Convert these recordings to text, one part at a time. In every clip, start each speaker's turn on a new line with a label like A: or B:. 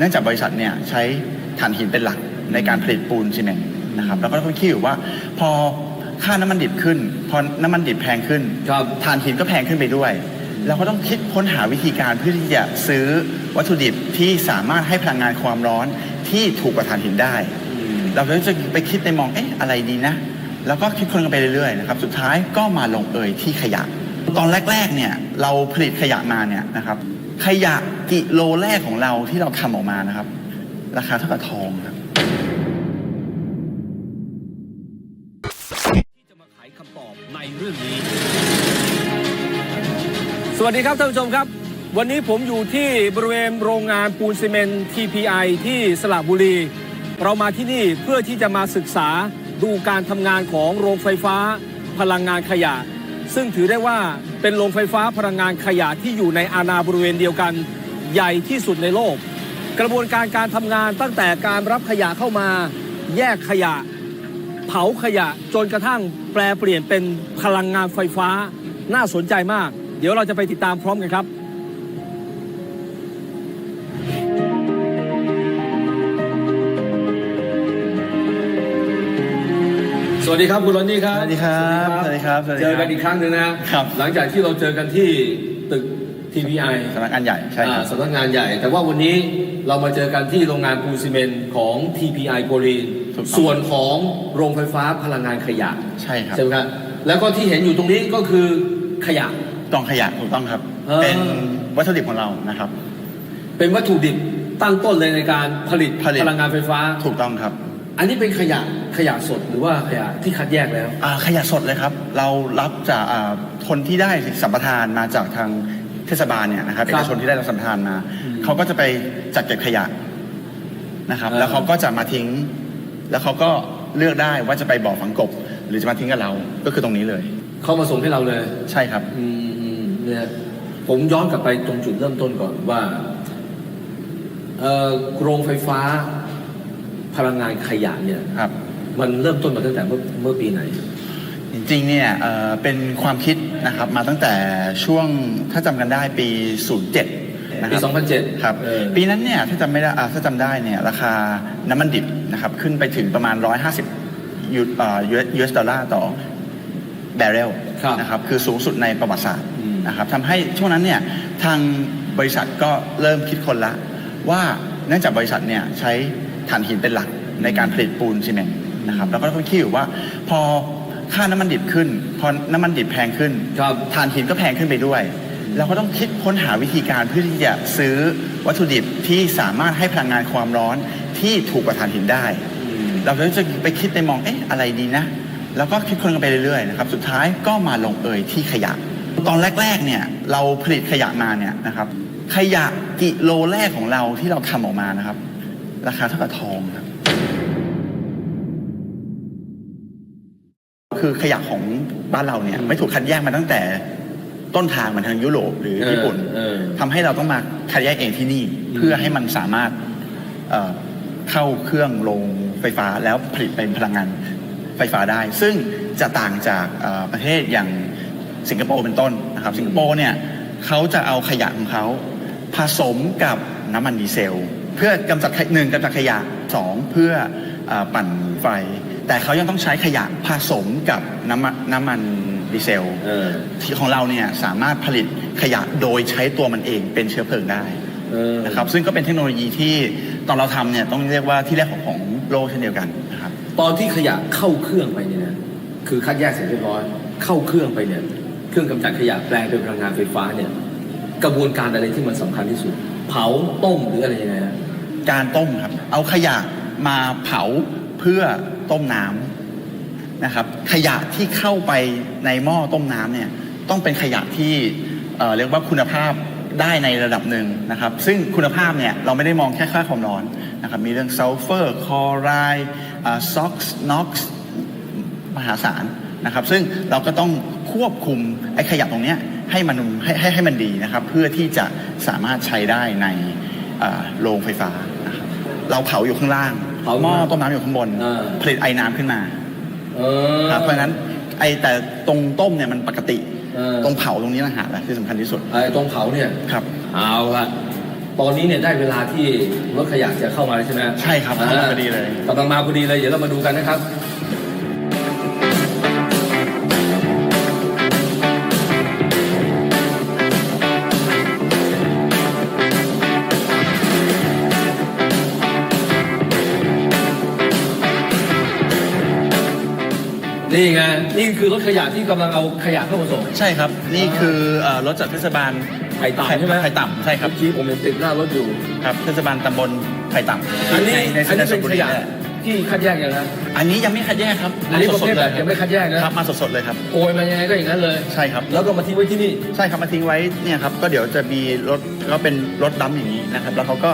A: เนื่องจากบริษัทเนี่ยใช้ถ่านหินเป็นหลักในการผลิตปูนซีเมนต์นะครับแล้วก็ต้องคิดอยู่ว่าพอค่าน้ำมันดิบขึ้น พอน้ำมันดิบแพงขึ้น
B: ครับ
A: ถ่านหินก็แพงขึ้นไปด้วยเราก็ต้องคิดค้นหาวิธีการเพื่อที่จะซื้อวัตถุดิบที่สามารถให้พลังงานความร้อนที่ถูกกว่าถ่านหินได้ เราก็จะไปคิดในมองเอ๊ะอะไรดีนะ แล้วก็คิดคนกันไปเรื่อยๆนะครับสุดท้ายก็มาลงเอยที่ขยะ ตอนแรกๆเนี่ยเราผลิตขยะมาเนี่ยนะครับขยะ กิโลแรกของเราที่เราทำออกมานะครับ ราคาเท่ากับทองครับ
B: ที่จะมาไขคำตอบในเรื่องนี้ สวัสดีครับท่านผู้ชมครับ วันนี้ผมอยู่ที่บริเวณโรงงานปูนซีเมนต์ TPI ที่สระบุรี เรามาที่นี่เพื่อที่จะมาศึกษาดูการทำงานของโรงไฟฟ้าพลังงานขยะ ซึ่งถือได้ว่าเป็นโรงไฟฟ้าพลังงานขยะที่อยู่ในอาณาบริเวณเดียวกัน ใหญ่ที่สุดในโลก กระบวนการการทำงานตั้งแต่การรับขยะเข้ามา แยกขยะ เผาขยะจนกระทั่งแปลเปลี่ยนเป็นพลังงานไฟฟ้าน่าสนใจมาก เดี๋ยวเราจะไปติดตามพร้อมกันครับสวัสดีครับคุณรอนนี่ครับ
A: สวัสดีครับ สวัสดีครับสวัสดีครับ
B: เจอกันอีกครั้งหนึ่งนะครับ หลังจากที่เราเจอกันที่ตึก TPI
A: สำนักงานใหญ่ใช่ค
B: อ่า
A: รับ
B: สำนักงานใหญ่ แต่ว่าวันนี้เรามาเจอกันที่โรงงานปูนซีเมนต์ของ TPI โกลีน
A: ถูกต้อง
B: ส่วนของโรงไฟฟ้าพลังงานขยะ
A: ใช่ครับ
B: ใช่ไหมครับแล้วก็ที่เห็นอยู่ตรงนี้ก็คือขยะ
A: กล่องขยะถูกต้องครับ
B: เออ
A: เป็นวัตถุดิบของเรานะครับ
B: เป็นวัตถุดิบตั้งต้นเลยในการผลิต
A: ผลิต
B: พลังงานไฟฟ้า
A: ถูกต้องครับ
B: อันนี้เป็นขยะขยะสดหรือว่าขยะที่คัดแยกแล้ว
A: อ่าขยะสดเลยครับ เรารับจากอ่าคนที่ได้สัมปทานมาจากทาง เทศบาลเนี่ยนะครับ
B: ครั
A: เอบกชนที่ได้รับสัมปทานมาเขาก็จะไปจัดเก็บขยะนะครับ
B: เออ
A: แล้วเขาก็จะมาทิ้ง แล้วเขาก็เลือกได้ว่าจะไปบ่อฝังกบ หรือจะมาทิ้งกับเราก็คือตรงนี้เลย
B: เข้ามาส่งให้เราเลย
A: ใช่ครับ
B: อืมอืมเนี่ยผมย้อนกลับไปตรงจุดเริ่มต้นก่อนว่าเอ่อโรงไฟฟ้าพลังงานขยะเนี่ย
A: ครับ
B: มันเริ่มต้นมาตั้งแต่เมื่อเมื่อปีไหน
A: จริงๆเนี่ยเอ่อเป็นความคิด นะครับมาตั้งแต่ช่วงถ้าจำกันได้ปี 07นะค
B: ปี
A: รับ
B: 2007
A: ครับ
B: เออ
A: ปีนั้นเนี่ยถ้าจำไม่ได้อ่าถ้าจำได้เนี่ยราคาน้ำมันดิบนะครับขึ้นไปถึงประมาณ 150ยูเอ่อ US ดอลลาร์ต่อ แบเรล
B: ครับ
A: นะครับคือสูงสุดในประวัติศาสตร์
B: อืม
A: นะครับทำให้ช่วงนั้นเนี่ยทางบริษัทก็เริ่มคิดคนละ ว่าเนื่องจากบริษัทเนี่ยใช้ถ่านหินเป็นหลักในการผลิตปูนซีเมนต์นะครับแล้วก็ต้องคิดอยู่ว่าพอ ค่าน้ำมันดิบขึ้น พอน้ำมันดิบแพงขึ้น
B: ครับ
A: ถ่านหินก็แพงขึ้นไปด้วย เราก็ต้องคิดค้นหาวิธีการเพื่อที่จะซื้อวัตถุดิบที่สามารถให้พลังงานความร้อนที่ถูกกว่าถ่านหินได้ เราก็จะไปคิดในมองเอ๊ะอะไรดีนะ แล้วก็คิดคนกันไปเรื่อยๆนะครับสุดท้ายก็มาลงเอยที่ขยะ ตอนแรกๆเนี่ยเราผลิตขยะมาเนี่ยนะครับขยะกิโลแรกของเราที่เราทำออกมานะครับ ราคาเท่ากับทองครับ คือขยะของบ้านเราเนี่ย ไม่ถูกคัดแยกมาตั้งแต่ต้นทางเหมือนทางยุโรปหรือญี่ปุ่น
B: เออ
A: ทำให้เราต้องมาคัดแยกเองที่นี่ เพื่อให้มันสามารถเอ่อเข้าเครื่องโรงไฟฟ้าแล้วผลิตเป็นพลังงานไฟฟ้าได้ ซึ่งจะต่างจากเอ่อประเทศอย่างสิงคโปร์เป็นต้นนะครับ สิงคโปร์เนี่ยเขาจะเอาขยะของเขาผสมกับน้ำมันดีเซล เพื่อกำจัดขยหนึ่งกำจัดขยะสองเพื่อเออปั่นไฟ แต่เขายังต้องใช้ขยะผสมกับน้ำมันน้ำมันดีเซล
B: เออ
A: ที่ของเราเนี่ยสามารถผลิตขยะโดยใช้ตัวมันเองเป็นเชื้อเพลิงได้
B: เออ
A: นะครับซึ่งก็เป็นเทคโนโลยีที่ตอนเราทำเนี่ยต้องเรียกว่าที่แรกของของโลกเช่นเดียวกันนะครับ
B: ตอนที่ขยะเข้าเครื่องไปเนี่ยนะคือคัดแยกเสร็จเรียบร้อยเข้าเครื่องไปเนี่ย เครื่องกำจัดขยะแปลงเป็นพลังงานไฟฟ้าเนี่ย กระบวนการอะไรที่มันสำคัญที่สุด เผาต้มหรืออะไรยังไงฮะ
A: การต้มครับ เอาขยะมาเผาเพื่อ ต้มน้ำนะครับ ขยะที่เข้าไปในหม้อต้มน้ำเนี่ยต้องเป็นขยะที่เรียกว่าคุณภาพได้ในระดับหนึ่งนะครับ ซึ่งคุณภาพเนี่ยเราไม่ได้มองแค่ค่าความร้อนนะครับมีเรื่องซัลเฟอร์คอไรซ็อกซ์น็อกซ์มหาศาลนะครับ ซึ่งเราก็ต้องควบคุมไอ้ขยะตรงนี้ให้มันให้ให้ให้มันดีนะครับ เพื่อที่จะสามารถใช้ได้ในโรงไฟฟ้านะครับเราเผาอยู่ข้างล่าง
B: เผา
A: หม้อต้มน้ำอยู่ข้างบน
B: อ่า
A: ผลิตไอ้น้ำขึ้นมา
B: เออ
A: ครับเพราะฉะนั้นไอ้แต่ตรงต้มเนี่ยมันปกติ
B: เออ
A: ตรงเผาตรงนี้ต่างหากแหละที่สำคัญที่สุด
B: ไอ้ตรงเผาเนี่ย
A: ครับ
B: เอาละตอนนี้เนี่ยได้เวลาที่รถขยะจะเข้ามาแล้วใช่ไหม
A: ใช่ครับาเข้ามาพอดีเลย
B: กำลังมาพอดีเลยเดี๋ยวเรามาดูกันนะครับ นี่ไงนี่คือรถขยะที่กำลังเอาขยะเข้ามาส่ง
A: ใช่ครับ นี่คือเอ่อรถจากเทศบาล
B: ไผ่ต่ำใช่ไหม
A: ไผ่ต่ำใช่ครับ
B: เมื่อกี้ผมเห็นติดหน้ารถอยู่
A: ครับเทศบาลตำบลไผ่ต่ำ
B: อันนี้
A: ในใน
B: อันนี้เป็น
A: สุ
B: ข
A: พรรณ
B: ยะ
A: บุรีแหล
B: ที่คัดแยกยังนะ
A: อันนี้ยังไม่คัดแยกครับ
B: อันนี้ประเภทา
A: สดๆ
B: แบบยังไม่คัดแยกนะ
A: ครับมาสดๆเลยครับ
B: โกยมายังไงก็อย่างนั้นเลย
A: ใช่ครับ
B: แล้วก็มาทิ้งไว้ที่นี่
A: ใช่ครับมาทิ้งไว้เนี่ยครับก็เดี๋ยวจะมีรถก็เป็นรถดัมอย่างนี้นะครับ แล้วเขาก็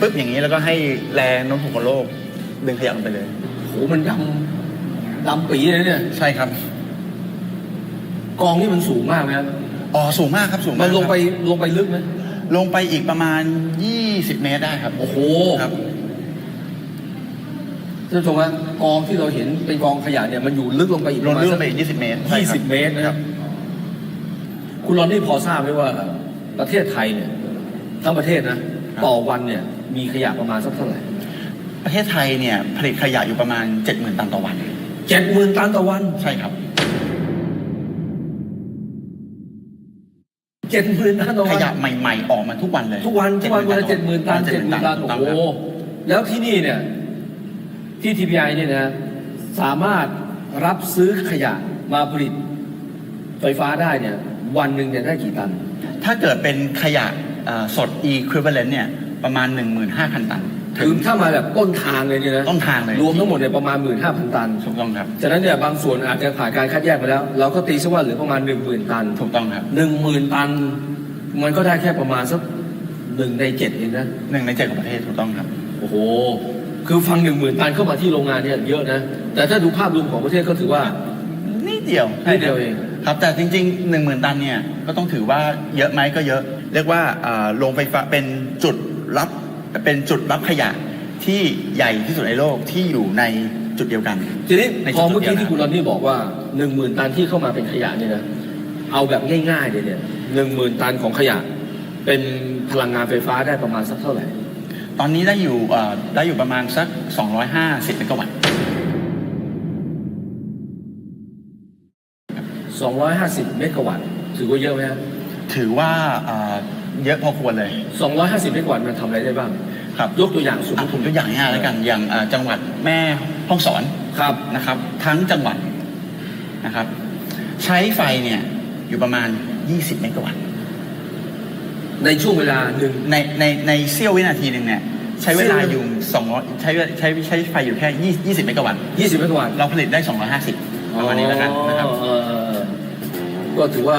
A: ปึ๊บอย่างนี้แล้วก็ให้แรงโน้มถ่วงของโลก ดึงขยะลงไปเลย
B: โหมันดำ ดำปีเลยเนี่ย
A: ใช่ครับ
B: กองนี่มันสูงมากไหมครับ
A: อ๋อสูงมากครับสูง
B: มั
A: มาก
B: นลงไป
A: ครับ
B: ลงไปลึกไหม
A: ลงไปอีกประมาณ 20 เมตรได้ครับ
B: โอ้โห
A: ครับ
B: ท่านผู้ชมครับกองที่เราเห็นเป็นกองขยะเนี่ยมันอยู่ลึกลงไปอีก
A: ล
B: ประ
A: ง
B: มาณ
A: ลึกล
B: สั
A: ง
B: ก
A: ไปอีก20 เมตรใช่
B: ยี่
A: ครับ
B: สิบเมตรนะ
A: ครับ
B: คุณรอนนี่พอทราบไหมว่า ประเทศไทยเนี่ย ทั้งประเทศนะ ต่อวันเนี่ย มีขยะประมาณสักเท่าไหร่
A: ประเทศไทยเนี่ยผลิตขยะอยู่ประมาณ 70,000 ตันต่อวัน
B: เจ็ดหมื่นตันต่อวัน
A: ใช่ครับ
B: เจ็ดหมื่นตันต่อ
A: ข
B: วัน
A: ยะใหม่ๆ ออกมาทุกวันเลย
B: ทุกวันทุกวันวันละเจ็ดหมื่นตันเจ็ดหมื่นตัน
A: ถูก
B: โอ้
A: ต้อง
B: โห
A: ครับ
B: แล้วที่นี่เนี่ย ที่ TPI เนี่ยนะสามารถรับซื้อขยะมาผลิตไฟฟ้าได้เนี่ย วันหนึ่งเนี่ยได้กี่ตัน
A: ถ้าเกิดเป็นขยะเอ่อสด equivalent เนี่ย ประมาณ 15,000 ตัน
B: ถึงถ้ามาแบบต้นทางเลยเนี่ยนะ
A: ต้นทางเลย
B: รวมทั้งหมดเนี่ยประมาณหมื่นห้าพันตัน
A: ถูกต้องครับ
B: ฉะนั้นเนี่ยบางส่วนอาจจะผ่านการคัดแยกไปแล้ว เราก็ตีซะว่าเหลือประมาณหนึ่งหมื่นตัน
A: ถูกต้องครับ
B: หนึ่งหมื่นตัน มันก็ได้แค่ประมาณสักหนึ่งในเจ็ดเองนะ
A: หนึ่งในเจ็ดของประเทศถูกต้องครับ
B: โอ้โห คือฟังหนึ่งหมื่นตันเข้ามาที่โรงงานเนี่ยเยอะนะ แต่ถ้าดูภาพรวมของประเทศก็ถือว่า
A: นิดเดียว
B: นิดเดียวเอง
A: ครับแต่จริงๆ1 0,000ตันเนี่ยก็ต้องถือว่าเยอะไหมก็เยอะ เรียกว่าอ่าโรงไฟฟ้าเป็นจุดรับ เป็นจุดรับขยะที่ใหญ่ที่สุดในโลกที่อยู่ในจุดเดียวกัน
B: ทีนี้
A: ในจุด
B: พอเมื่อกี้
A: เดียวนะ
B: ที่คุณรอนนี่บอกว่าหนึ่งหมื่นตันที่เข้ามาเป็นขยะเนี่ยนะเอาแบบง่ายๆเลยเนี่ยหนึ่งหมื่นตันของขยะ เป็นพลังงานไฟฟ้าได้ประมาณสักเท่าไหร่
A: ตอนนี้ได้อยู่เอ่อได้อยู่ประมาณสัก 250เมกะวัตต์
B: 250 เมกะวัตต์ถือว่าเยอะไหมครับ
A: ถือว่าเอ่อเยอะพอควรเลย
B: 250 เมกะวัตต์มันทำอะไรได้บ้าง
A: ครับ
B: ยกตัวอย่างสมม
A: อะ
B: ติ
A: ผมตัวอย่างง่ายๆแล้วกัน อย่างเอ่อจังหวัดแม่ห้องสอน
B: ครับ
A: นะครับ ทั้งจังหวัดนะครับ ใช้ไฟเนี่ยอยู่ประมาณ 20 เมกะวัตต์
B: ในช่วงเวลาหนึ่ง
A: ในในในเสี้ยววินาทีหนึ่งเนี่ยใช้เวลาอยู่200ใช้ใช้ใช้ไฟอยู่แค่20เมกะวัตต์
B: 20 เมกะวัตต์
A: เราผลิตได้ 250ประมาณนี้แล้วกันนะครับ
B: อ๋อเออเออก็ถือว่า